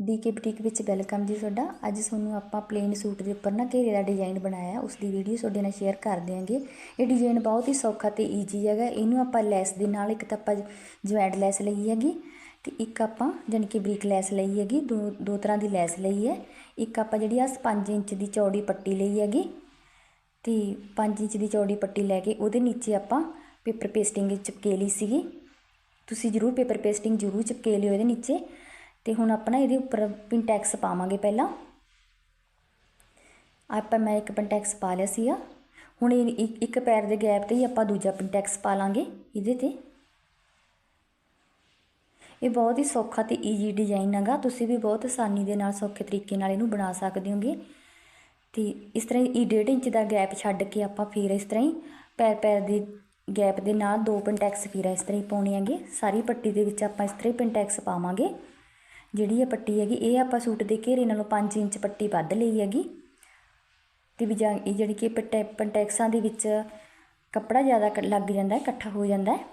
DK boutique ਵਿੱਚ welcome ਜੀ ਤੁਹਾਡਾ। ਅੱਜ ਤੁਹਾਨੂੰ ਆਪਾਂ ਪਲੇਨ ਸੂਟ ਦੇ ਉੱਪਰ ਨਾ ਘੇਰੇ ਦਾ ਡਿਜ਼ਾਈਨ ਬਣਾਇਆ। ਉਸ ਦੀ ਵੀਡੀਓ ਤੁਹਾਡੇ ਨਾਲ ਸ਼ੇਅਰ ਕਰ ਦਿਆਂਗੇ। ਇਹ ਡਿਜ਼ਾਈਨ ਬਹੁਤ ਹੀ ਸੌਖਾ ਤੇ ਈਜ਼ੀ ਹੈਗਾ। ਇਹਨੂੰ ਆਪਾਂ ਲੈਸ ਦੇ ਨਾਲ ਇੱਕ ਤਾਂ ਆਪਾਂ ਜੁਆਇੰਟ ਲੈਸ ਲਈ ਹੈਗੀ ਤੇ ਇੱਕ ਆਪਾਂ ਜਾਣੀ ਕਿ ਬਰੀਕ ਲੈਸ ਲਈ ਹੈਗੀ। ਦੋ ਦੋ ਤਰ੍ਹਾਂ ਦੀ ਲੈਸ ਲਈ ਹੈ। ਇੱਕ ਆਪਾਂ ਜਿਹੜੀ ਆ 5 ਇੰਚ ਦੀ ਚੌੜੀ ਪੱਟੀ ਲਈ ਹੈਗੀ ਤੇ 5 ਇੰਚ ਦੀ ਚੌੜੀ ਪੱਟੀ ਲੈ ਕੇ ਉਹਦੇ ਨੀਚੇ ਆਪਾਂ ਪੇਪਰ ਪੇਸਟਿੰਗ ਚਿਪਕੇ ਲਈ ਸੀਗੀ। ਤੁਸੀਂ ਜ਼ਰੂਰ ਪੇਪਰ ਪੇਸਟਿੰਗ ਜ਼ਰੂਰ ਚਿਪਕੇ ਲਿਓ ਇਹਦੇ ਨੀਚੇ। ਤੇ ਹੁਣ ਆਪਣਾ ਇਹਦੇ ਉੱਪਰ ਪਿੰਟੈਕਸ ਪਾਵਾਂਗੇ ਪਹਿਲਾਂ। ਆਪਾਂ, ਮੈਂ ਇੱਕ ਪਿੰਟੈਕਸ ਪਾ ਲਿਆ ਸੀਗਾ। ਹੁਣ ਇਹ ਇੱਕ ਪੈਰ ਦੇ ਗੈਪ ਤੇ ਹੀ ਆਪਾਂ ਦੂਜਾ ਪਿੰਟੈਕਸ ਪਾ ਲਾਂਗੇ ਇਹਦੇ ਤੇ। ਇਹ ਬਹੁਤ ਹੀ ਸੌਖਾ ਤੇ ਈਜ਼ੀ ਡਿਜ਼ਾਈਨ ਹੈਗਾ। ਤੁਸੀਂ ਵੀ ਬਹੁਤ ਆਸਾਨੀ ਦੇ ਨਾਲ ਸੌਖੇ ਤਰੀਕੇ ਨਾਲ ਇਹਨੂੰ ਬਣਾ ਸਕਦੇ ਹੋਗੇ। ਤੇ ਇਸ ਤਰ੍ਹਾਂ ਹੀ 1.5 ਇੰਚ ਦਾ ਗੈਪ ਛੱਡ ਕੇ ਆਪਾਂ ਫਿਰ ਇਸ ਤਰ੍ਹਾਂ ਹੀ ਪੈਰ ਪੈਰ ਦੇ ਗੈਪ ਦੇ ਨਾਲ ਦੋ ਪਿੰਟੈਕਸ ਫਿਰ ਇਸ ਤਰ੍ਹਾਂ ਹੀ ਪਾਉਣੇ ਹੈਗੇ। ਸਾਰੀ ਪੱਟੀ ਦੇ ਵਿੱਚ ਆਪਾਂ ਇਸ ਤਰ੍ਹਾਂ ਹੀ ਪਿੰਟੈਕਸ ਪਾਵਾਂਗੇ। ਜਿਹੜੀ ਇਹ ਪੱਟੀ ਹੈਗੀ, ਇਹ ਆਪਾਂ ਸੂਟ ਦੇ ਘੇਰੇ ਨਾਲੋਂ 5 ਇੰਚ ਪੱਟੀ ਵੱਧ ਲਈ ਹੈਗੀ। ਤੇ ਵੀ ਜਾਂ ਇਹ ਜਿਹੜੀ ਕਿ ਪਟੈ, ਪੰਟੈਕਸਾਂ ਦੇ ਵਿੱਚ ਕੱਪੜਾ ਜ਼ਿਆਦਾ ਕ- ਲੱਗ ਜਾਂਦਾ ਹੈ ਇਕੱਠਾ ਹੋ ਜਾਂਦਾ ਹੈ।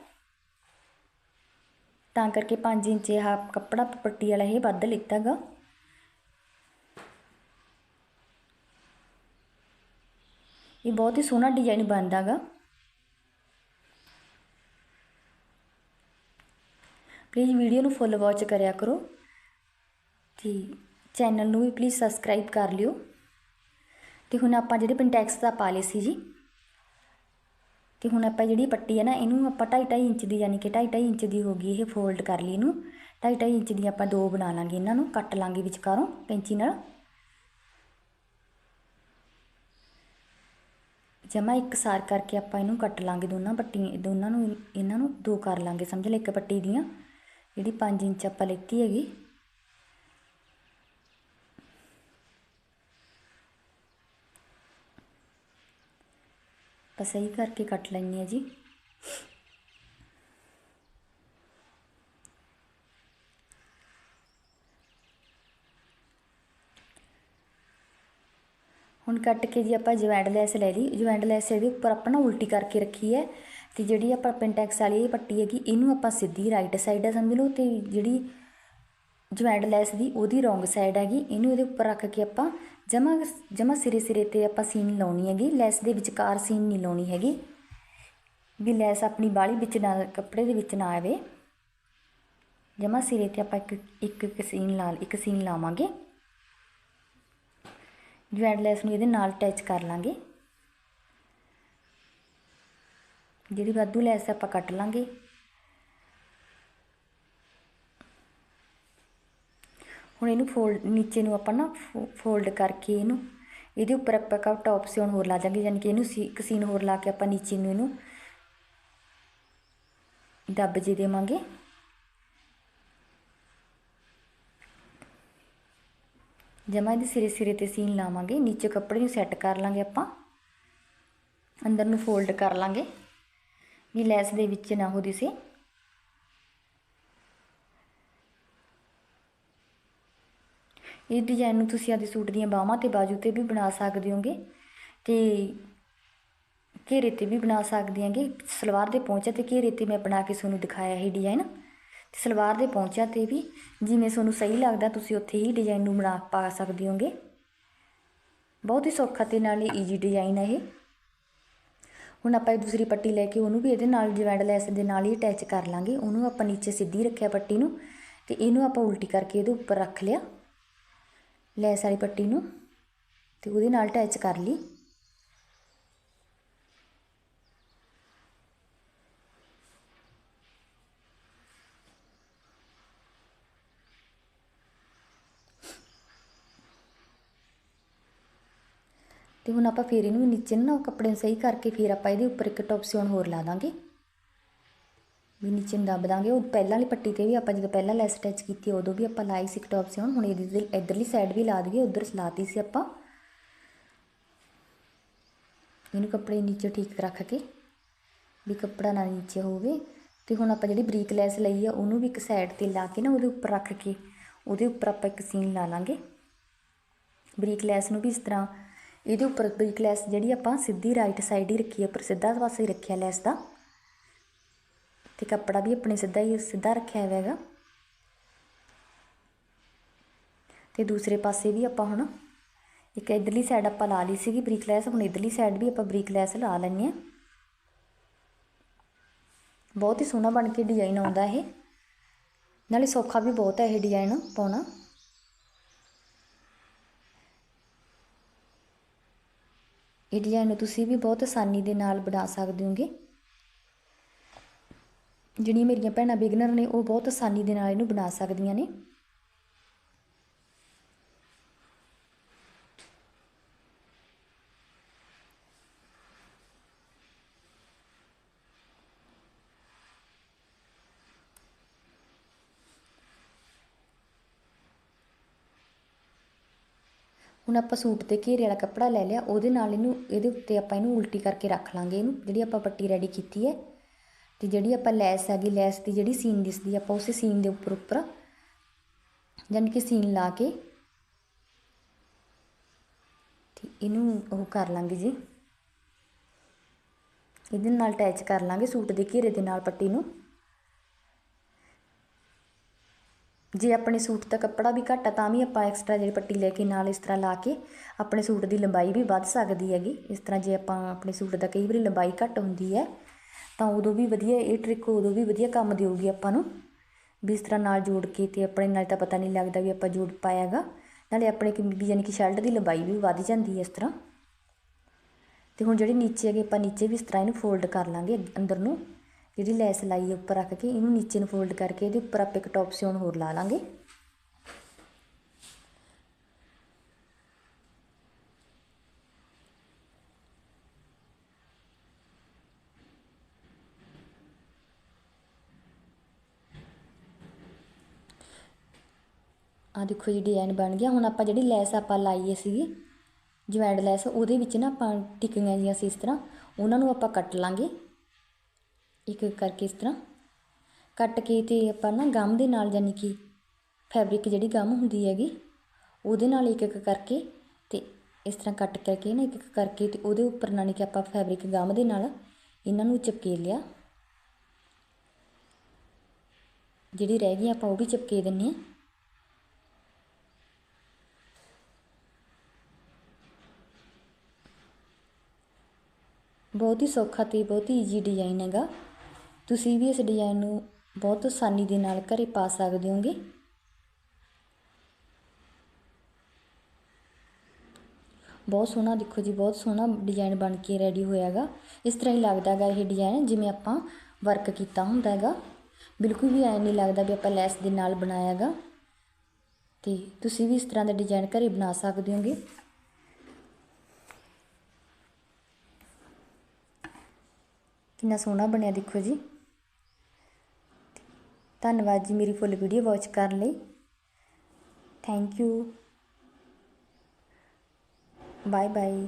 ਤਾਂ ਕਰਕੇ 5 ਇੰਚ ਇਹ ਕੱਪੜਾ, ਪੱਟੀ ਵਾਲਾ ਇਹ ਵੱਧ ਲਿੱਤਾ ਗਾ। ਇਹ ਬਹੁਤ ਹੀ ਸੋਹਣਾ ਡਿਜ਼ਾਈਨ ਬਣਦਾ ਗਾ। ਪਲੀਜ਼ ਵੀਡੀਓ ਨੂੰ ਫੁੱਲ ਵਾਚ ਕਰਿਆ ਕਰੋ। ਤੇ ਚੈਨਲ ਨੂੰ ਵੀ ਪਲੀਜ਼ ਸਬਸਕ੍ਰਾਈਬ ਕਰ ਲਿਓ। ਅਤੇ ਹੁਣ ਆਪਾਂ ਜਿਹੜੇ ਪਿੰਟੈਕਸ ਦਾ ਪਾ ਲਏ ਸੀ ਜੀ, ਤੇ ਹੁਣ ਆਪਾਂ ਜਿਹੜੀ ਪੱਟੀ ਹੈ ਨਾ, ਇਹਨੂੰ ਆਪਾਂ 2.5 ਇੰਚ ਦੀ ਯਾਨੀ ਕਿ 2.5 ਇੰਚ ਦੀ ਹੋ ਗਈ ਇਹ ਫੋਲਡ ਕਰ ਲਈ ਇਹਨੂੰ। 2.5 ਇੰਚ ਦੀ ਆਪਾਂ ਦੋ ਬਣਾ ਲਾਂਗੇ ਇਹਨਾਂ ਨੂੰ, ਕੱਟ ਲਾਂਗੇ ਵਿਚਕਾਰੋਂ ਕੈਂਚੀ ਨਾਲ। ਜਮਾ ਇੱਕਸਾਰ ਕਰਕੇ ਆਪਾਂ ਇਹਨੂੰ ਕੱਟ ਲਾਂਗੇ ਦੋਨਾਂ ਪੱਟੀ, ਦੋਨਾਂ ਨੂੰ, ਇਹਨਾਂ ਨੂੰ ਦੋ ਕਰ ਲਾਂਗੇ, ਸਮਝ ਲੈ ਇੱਕ ਪੱਟੀ ਦੀਆਂ। ਜਿਹੜੀ 5 ਇੰਚ ਆਪਾਂ ਲਿੱਤੀ ਹੈਗੀ। ਆਪਾਂ ਸਹੀ ਕਰਕੇ ਕੱਟ ਲੈਣੀ ਹੈ ਜੀ। ਹੁਣ ਕੱਟ ਕੇ ਜੀ ਆਪਾਂ ਜੁਆਇੰਟ ਲੈਸ ਲੈ ਲਈ। ਜੁਆਇੰਟ ਲੈਸ ਇਹਦੇ ਉੱਪਰ ਆਪਾਂ ਨਾ ਉਲਟੀ ਕਰਕੇ ਰੱਖੀ ਹੈ ਤੇ ਜਿਹੜੀ ਆਪਾਂ ਪਿੰਟੈਕਸ ਵਾਲੀ ਇਹ ਪੱਟੀ ਹੈਗੀ, ਇਹਨੂੰ ਆਪਾਂ ਸਿੱਧੀ ਰਾਈਟ ਸਾਈਡ ਹੈ ਸਮਝ ਲਓ ਤੇ ਜਿਹੜੀ ਜੁਆਇੰਟ ਲੈਸ ਦੀ ਉਹਦੀ ਰੋਂਗ ਸਾਈਡ ਹੈਗੀ, ਇਹਨੂੰ ਇਹਦੇ ਉੱਪਰ ਰੱਖ ਕੇ ਆਪਾਂ ਜਮਾ ਜਮਾ ਸਿਰੇ ਸਿਰੇ ਤੇ ਆਪਾਂ ਸੀਨ ਲਾਉਣੀ ਹੈਗੀ, ਲੈਸ ਦੇ ਵਿਚਕਾਰ ਸੀਨ ਨਹੀਂ ਲਾਉਣੀ ਹੈਗੀ, ਵੀ ਲੈਸ ਆਪਣੀ ਬਾਲੀ ਵਿੱਚ ਨਾ, ਕੱਪੜੇ ਦੇ ਵਿੱਚ ਨਾ ਆਵੇ। ਜਮਾ ਸਿਰੇ ਤੇ ਆਪਾਂ ਇੱਕ ਇੱਕ ਇੱਕ ਸੀਨ ਲਾ, ਇੱਕ ਸੀਨ ਲਾਵਾਂਗੇ। ਜਵੈਂਟ ਲੈਸ ਨੂੰ ਇਹਦੇ ਨਾਲ ਅਟੈਚ ਕਰ ਲਾਂਗੇ। ਜਿਹੜੀ ਵਾਧੂ ਲੈਸ ਆਪਾਂ ਕੱਟ ਲਾਂਗੇ। ਹੁਣ ਇਹਨੂੰ ਫੋਲਡ ਨੀਚੇ ਨੂੰ ਆਪਾਂ ਨਾ ਫੋਲਡ ਕਰਕੇ ਇਹਨੂੰ, ਇਹਦੇ ਉੱਪਰ ਆਪਾਂ ਕਾ ਟੌਪ ਸਿਉਣ ਹੋਰ ਲਾ ਜਾਾਂਗੇ ਯਾਨੀ ਕਿ ਇਹਨੂੰ ਸੀ, ਇੱਕ ਸੀਨ ਹੋਰ ਲਾ ਕੇ ਆਪਾਂ ਨੀਚੇ ਨੂੰ ਇਹਨੂੰ ਦੱਬ ਜੇ ਦੇਵਾਂਗੇ। ਜਮਾ ਇਹਦੇ ਸਿਰੇ ਸਿਰੇ ਤੇ ਸੀਨ ਲਾਵਾਂਗੇ, ਨੀਚੇ ਕੱਪੜੇ ਨੂੰ ਸੈੱਟ ਕਰ ਲਾਂਗੇ ਆਪਾਂ, ਅੰਦਰ ਨੂੰ ਫੋਲਡ ਕਰ ਲਾਂਗੇ। ਵੀ ਲੈਸ ਦੇ ਵਿੱਚ ਨਾ ਹੋ ਦਿਸੇ। ਇਹ ਡਿਜ਼ਾਈਨ ਨੂੰ ਤੁਸੀਂ ਆਪਦੇ ਸੂਟ ਦੀਆਂ ਬਾਹਾਂ ਤੇ ਬਾਜੂ ਤੇ ਵੀ ਬਣਾ ਸਕਦੇ ਹੋਗੇ ਤੇ ਘੇਰੇ ਤੇ ਵੀ ਬਣਾ ਸਕਦੇ ਆਂਗੇ ਸਲਵਾਰ ਦੇ ਪਹੁੰਚਿਆ ਤੇ ਘੇਰੇ ਤੇ ਮੈਂ ਬਣਾ ਕੇ ਤੁਹਾਨੂੰ ਦਿਖਾਇਆ ਇਹ ਡਿਜ਼ਾਈਨ ਤੇ ਸਲਵਾਰ ਦੇ ਪਹੁੰਚਿਆ ਤੇ ਵੀ ਜਿਵੇਂ ਤੁਹਾਨੂੰ ਸਹੀ ਲੱਗਦਾ ਤੁਸੀਂ ਉੱਥੇ ਹੀ ਡਿਜ਼ਾਈਨ ਨੂੰ ਬਣਾ ਪਾ ਸਕਦੇ ਹੋਗੇ। ਬਹੁਤ ਹੀ ਸੌਖਾ ਤੇ ਨਾਲੇ ਈਜੀ ਡਿਜ਼ਾਈਨ ਹੈ ਇਹ। ਹੁਣ ਆਪਾਂ ਇਹ ਦੂਸਰੀ ਪੱਟੀ ਲੈ ਕੇ ਉਹਨੂੰ ਵੀ ਇਹਦੇ ਨਾਲ ਜਵੈਂਡ ਲੈਸ ਦੇ ਨਾਲ ਹੀ ਅਟੈਚ ਕਰ ਲਾਂਗੇ। ਉਹਨੂੰ ਆਪਾਂ ਨੀਚੇ ਸਿੱਧੀ ਰੱਖਿਆ ਪੱਟੀ ਨੂੰ ਤੇ ਇਹਨੂੰ ਆਪਾਂ ਉਲਟੀ ਕਰਕੇ ਇਹਦੇ ਉੱਪਰ ਰੱਖ ਲਿਆ। ਲੈਸ ਵਾਲੀ ਪੱਟੀ ਨੂੰ ਤੇ ਉਹਦੇ ਨਾਲ ਅਟੈਚ ਕਰ ਲਈ। ਤੇ ਹੁਣ ਆਪਾਂ ਫੇਰ ਇਹਨੂੰ ਨੀਚੇ ਨਾ ਕੱਪੜੇ ਨੂੰ ਸਹੀ ਕਰਕੇ ਫਿਰ ਆਪਾਂ ਇਹਦੇ ਉੱਪਰ ਇੱਕ ਟੌਪ ਸਿਉਣ ਹੋਰ ਲਾ ਦਾਂਗੇ। ਵੀ ਨੀਚੇ ਨੂੰ ਦੱਬ ਦਾਂਗੇ। ਉਹ ਪਹਿਲਾਂ ਵਾਲੀ ਪੱਟੀ ਤੇ ਵੀ ਆਪਾਂ ਜਦੋਂ ਪਹਿਲਾਂ ਲੈਸ ਅਟੈਚ ਕੀਤੀ, ਉਦੋਂ ਵੀ ਆਪਾਂ ਲਾਈ ਸੀ ਇੱਕ ਟੌਪ ਸਿਉਣ ਹੁਣ ਇਹਦੀ ਇਧਰਲੀ ਸਾਈਡ ਵੀ ਲਾ ਦਈਏ, ਉਧਰ ਲਾਤੀ ਸੀ ਆਪਾਂ। ਇਹਨੂੰ ਕੱਪੜੇ ਨੀਚੇ ਠੀਕ ਰੱਖ ਕੇ ਵੀ ਕੱਪੜਾ ਨਾ ਨੀਚੇ ਹੋਵੇ। ਤੇ ਹੁਣ ਆਪਾਂ ਜਿਹੜੀ ਬਰੀਕ ਲੈਸ ਲਈ ਆ, ਉਹਨੂੰ ਵੀ ਇੱਕ ਸਾਈਡ ਤੇ ਲਾ ਕੇ ਨਾ ਉਹਦੇ ਉੱਪਰ ਰੱਖ ਕੇ, ਉਹਦੇ ਉੱਪਰ ਆਪਾਂ ਇੱਕ ਸੀਨ ਲਾ ਲਾਂਗੇ। ਬਰੀਕ ਲੈਸ ਨੂੰ ਵੀ ਇਸ ਤਰ੍ਹਾਂ ਇਹਦੇ ਉੱਪਰ ਬਰੀਕ ਲੈਸ ਜਿਹੜੀ ਆਪਾਂ ਸਿੱਧੀ ਰਾਈਟ ਸਾਈਡ ਹੀ ਰੱਖੀ ਹੈ ਪਰ ਸਿੱਧਾ ਪਾਸੇ ਰੱਖਿਆ ਲੈਸ ਦਾ। ਤੇ ਕੱਪੜਾ ਵੀ ਆਪਣੇ ਸਿੱਧਾ ਹੀ, ਸਿੱਧਾ ਰੱਖਿਆ ਹੋਇਆ ਹੈਗਾ। ਤੇ ਦੂਸਰੇ ਪਾਸੇ ਵੀ ਆਪਾਂ ਹੁਣ ਇੱਕ ਇਧਰਲੀ ਸਾਈਡ ਆਪਾਂ ਲਾ ਲਈ ਸੀਗੀ ਬਰੀਕ ਲੈਸ, ਹੁਣ ਇਧਰਲੀ ਸਾਈਡ ਵੀ ਆਪਾਂ ਬਰੀਕ ਲੈਸ ਲਾ ਲੈਣੀ ਆ ਬਹੁਤ ਹੀ ਸੋਹਣਾ ਬਣ ਕੇ ਡਿਜ਼ਾਈਨ ਆਉਂਦਾ ਇਹ। ਨਾਲੇ ਸੌਖਾ ਵੀ ਬਹੁਤ ਹੈ ਇਹ ਡਿਜ਼ਾਈਨ ਪਾਉਣਾ। ਇਹ ਡਿਜ਼ਾਈਨ ਨੂੰ ਤੁਸੀਂ ਵੀ ਬਹੁਤ ਆਸਾਨੀ ਦੇ ਨਾਲ ਬਣਾ ਸਕਦੇ ਹੋਗੇ। ਜਿਹੜੀਆਂ ਮੇਰੀਆਂ ਭੈਣਾਂ ਬਿਗਨਰ ਨੇ, ਉਹ ਬਹੁਤ ਆਸਾਨੀ ਦੇ ਨਾਲ ਇਹਨੂੰ ਬਣਾ ਸਕਦੀਆਂ ਨੇ। ਹੁਣ ਆਪਾਂ ਸੂਟ ਤੇ ਘੇਰੇ ਵਾਲਾ ਕੱਪੜਾ ਲੈ ਲਿਆ, ਉਹਦੇ ਨਾਲ ਇਹਨੂੰ, ਇਹਦੇ ਉੱਤੇ ਆਪਾਂ ਇਹਨੂੰ ਉਲਟੀ ਕਰਕੇ ਰੱਖ ਲਾਂਗੇ ਇਹਨੂੰ, ਜਿਹੜੀ ਆਪਾਂ ਪੱਟੀ ਰੈਡੀ ਕੀਤੀ ਹੈ। ਤੇ ਜਿਹੜੀ ਆਪਾਂ ਲੈਸ ਹੈਗੀ, ਲੈਸ ਦੀ ਜਿਹੜੀ ਸੀਨ ਦਿਸਦੀ ਆਪਾਂ ਉਸੇ ਸੀਨ ਦੇ ਉੱਪਰ ਉੱਪਰ ਯਾਨੀ ਕਿ ਸੀਨ ਲਾ ਕੇ ਤੇ ਇਹਨੂੰ ਉਹ ਕਰ ਲਾਂਗੇ ਜੀ। ਇਹਦੇ ਨਾਲ ਅਟੈਚ ਕਰ ਲਾਂਗੇ ਸੂਟ ਦੇ ਘੇਰੇ ਦੇ ਨਾਲ ਪੱਟੀ ਨੂੰ। ਜੇ ਆਪਣੇ ਸੂਟ ਦਾ ਕੱਪੜਾ ਵੀ ਘੱਟ ਆ, ਤਾਂ ਵੀ ਆਪਾਂ ਐਕਸਟਰਾ ਜਿਹੜੀ ਪੱਟੀ ਲੈ ਕੇ ਨਾਲ ਇਸ ਤਰ੍ਹਾਂ ਲਾ ਕੇ ਆਪਣੇ ਸੂਟ ਦੀ ਲੰਬਾਈ ਵੀ ਵੱਧ ਸਕਦੀ ਹੈਗੀ। ਇਸ ਤਰ੍ਹਾਂ ਜੇ ਆਪਾਂ ਆਪਣੇ ਸੂਟ ਦਾ ਕਈ ਵਾਰੀ ਲੰਬਾਈ ਘੱਟ ਹੁੰਦੀ ਹੈ ਤਾਂ ਉਦੋਂ ਵੀ ਵਧੀਆ, ਇਹ ਟ੍ਰਿਕ ਉਦੋਂ ਵੀ ਵਧੀਆ ਕੰਮ ਦੇਊਗੀ ਆਪਾਂ ਨੂੰ। ਵੀ ਇਸ ਤਰ੍ਹਾਂ ਨਾਲ ਜੋੜ ਕੇ ਤੇ ਆਪਣੇ ਨਾਲ ਤਾਂ ਪਤਾ ਨਹੀਂ ਲੱਗਦਾ ਵੀ ਆਪਾਂ ਜੋੜ ਪਾਇਆਗਾ। ਨਾਲੇ ਆਪਣੇ ਕਿ ਵੀ ਯਾਨੀ ਕਿ ਸ਼ਰਟ ਦੀ ਲੰਬਾਈ ਵੀ ਵੱਧ ਜਾਂਦੀ ਹੈ ਇਸ ਤਰ੍ਹਾਂ। ਤੇ ਹੁਣ ਜਿਹੜੀ ਨੀਚੇ ਹੈਗੇ, ਆਪਾਂ ਨੀਚੇ ਵੀ ਇਸ ਤਰ੍ਹਾਂ ਇਹਨੂੰ ਫੋਲਡ ਕਰ ਲਾਂਗੇ ਅੰਦਰ ਨੂੰ। ਜਿਹੜੀ ਲੈਸ ਲਾਈ ਹੈ, ਉੱਪਰ ਰੱਖ ਕੇ ਇਹਨੂੰ ਨੀਚੇ ਨੂੰ ਫੋਲਡ ਕਰਕੇ ਇਹਦੇ ਉੱਪਰ ਆਪਾਂ ਇੱਕ ਟੌਪ ਸਿਉਣ ਹੋਰ ਲਾ ਲਾਂਗੇ। ਆ ਦੇਖੋ ਜੀ ਡਿਜ਼ਾਈਨ ਬਣ ਗਿਆ। ਹੁਣ ਆਪਾਂ ਜਿਹੜੀ ਲੈਸ ਆਪਾਂ ਲਾਈਏ ਸੀਗੀ, ਜਵੈਂਡ ਲੈਸ, ਉਹਦੇ ਵਿੱਚ ਨਾ ਆਪਾਂ ਟਿੱਕੀਆਂ ਜੀਆਂ ਸੀ ਇਸ ਤਰ੍ਹਾਂ, ਉਹਨਾਂ ਨੂੰ ਆਪਾਂ ਕੱਟ ਲਾਂਗੇ। ਇੱਕ ਇੱਕ ਕਰਕੇ ਇਸ ਤਰ੍ਹਾਂ। ਕੱਟ ਕੇ ਤੇ ਆਪਾਂ ਨਾ ਗਮ ਦੇ ਨਾਲ ਯਾਨੀ ਕਿ ਫੈਬਰਿਕ ਜਿਹੜੀ ਗਮ ਹੁੰਦੀ ਹੈਗੀ, ਉਹਦੇ ਨਾਲ ਇੱਕ ਇੱਕ ਕਰਕੇ ਤੇ ਇਸ ਤਰ੍ਹਾਂ ਕੱਟ ਕਰਕੇ ਨਾ ਇੱਕ ਇੱਕ ਕਰਕੇ ਤੇ ਉਹਦੇ ਉੱਪਰ ਨਾਲ ਕਿ ਆਪਾਂ ਫੈਬਰਿਕ ਗਮ ਦੇ ਨਾਲ ਇਹਨਾਂ ਨੂੰ ਚਿਪਕੇ ਲਿਆ। ਜਿਹੜੀ ਰਹਿ ਗਈ ਆਪਾਂ ਉਹ ਵੀ ਚਿਪਕੇ ਦਿੰਨੇ ਆ ਬਹੁਤ ਹੀ ਸੌਖਾ ਅਤੇ ਬਹੁਤ ਹੀ ਈਜ਼ੀ ਡਿਜ਼ਾਇਨ ਹੈਗਾ। ਤੁਸੀਂ ਵੀ ਇਸ ਡਿਜ਼ਾਇਨ ਨੂੰ ਬਹੁਤ ਆਸਾਨੀ ਦੇ ਨਾਲ ਘਰੇ ਪਾ ਸਕਦੇ ਹੋਗੇ। ਬਹੁਤ ਸੋਹਣਾ, ਦੇਖੋ ਜੀ, ਬਹੁਤ ਸੋਹਣਾ ਡਿਜ਼ਾਈਨ ਬਣ ਕੇ ਰੈਡੀ ਹੋਇਆ ਹੋਇਆਗਾ ਇਸ ਤਰ੍ਹਾਂ ਹੀ ਲੱਗਦਾ ਹੈਗਾ ਇਹ ਡਿਜ਼ਾਈਨ ਜਿਵੇਂ ਆਪਾਂ ਵਰਕ ਕੀਤਾ ਹੁੰਦਾ ਹੈਗਾ। ਬਿਲਕੁਲ ਵੀ ਐ ਨਹੀਂ ਲੱਗਦਾ ਵੀ ਆਪਾਂ ਲੈਸ ਦੇ ਨਾਲ ਬਣਾਇਆ ਬਣਾਇਆਗਾ ਤੇ ਤੁਸੀਂ ਵੀ ਇਸ ਤਰ੍ਹਾਂ ਦਾ ਡਿਜ਼ਾਈਨ ਘਰੇ ਬਣਾ ਸਕਦੇ ਹੋਗੇ। ਕਿੰਨਾ ਸੋਹਣਾ ਬਣਿਆ, ਦੇਖੋ ਜੀ। ਧੰਨਵਾਦ ਜੀ ਮੇਰੀ ਫੁੱਲ ਵੀਡੀਓ ਵਾਚ ਕਰਨ ਲਈ। Thank you bye bye